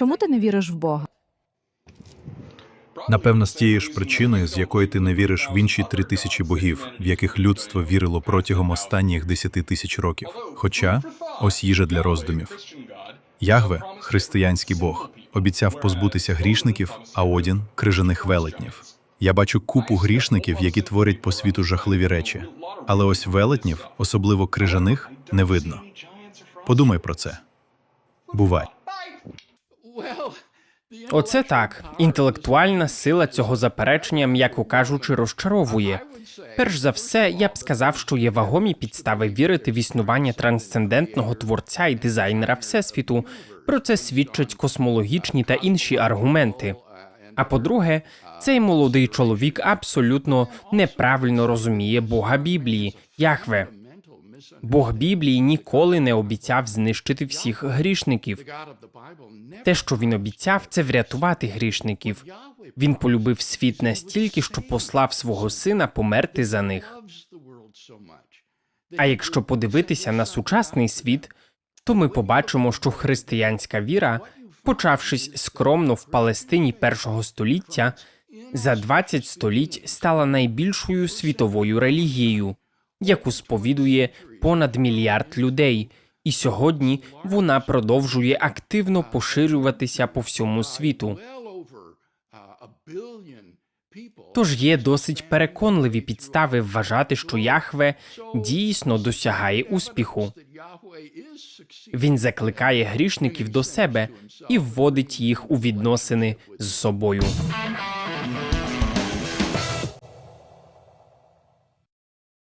Чому ти не віриш в Бога? Напевно, з тієї ж причини, з якої ти не віриш в інші три тисячі богів, в яких людство вірило протягом останніх десяти тисяч років. Хоча ось їжа для роздумів. Ягве, християнський Бог, обіцяв позбутися грішників, а Одін крижаних велетнів. Я бачу купу грішників, які творять по світу жахливі речі, але ось велетнів, особливо крижаних, не видно. Подумай про це. Бувай. Оце так. Інтелектуальна сила цього заперечення, м'яко кажучи, розчаровує. Перш за все, я б сказав, що є вагомі підстави вірити в існування трансцендентного творця і дизайнера всесвіту. Про це свідчать космологічні та інші аргументи. А по-друге, цей молодий чоловік абсолютно неправильно розуміє Бога Біблії, Яхве. Бог Біблії ніколи не обіцяв знищити всіх грішників. Те, що він обіцяв, це врятувати грішників. Він полюбив світ настільки, що послав свого сина померти за них. А якщо подивитися на сучасний світ, то ми побачимо, що християнська віра, почавшись скромно в Палестині першого століття, за 20 століть стала найбільшою світовою релігією, яку сповідує понад мільярд людей, і сьогодні вона продовжує активно поширюватися по всьому світу. Тож є досить переконливі підстави вважати, що Яхве дійсно досягає успіху. Він закликає грішників до себе і вводить їх у відносини з собою.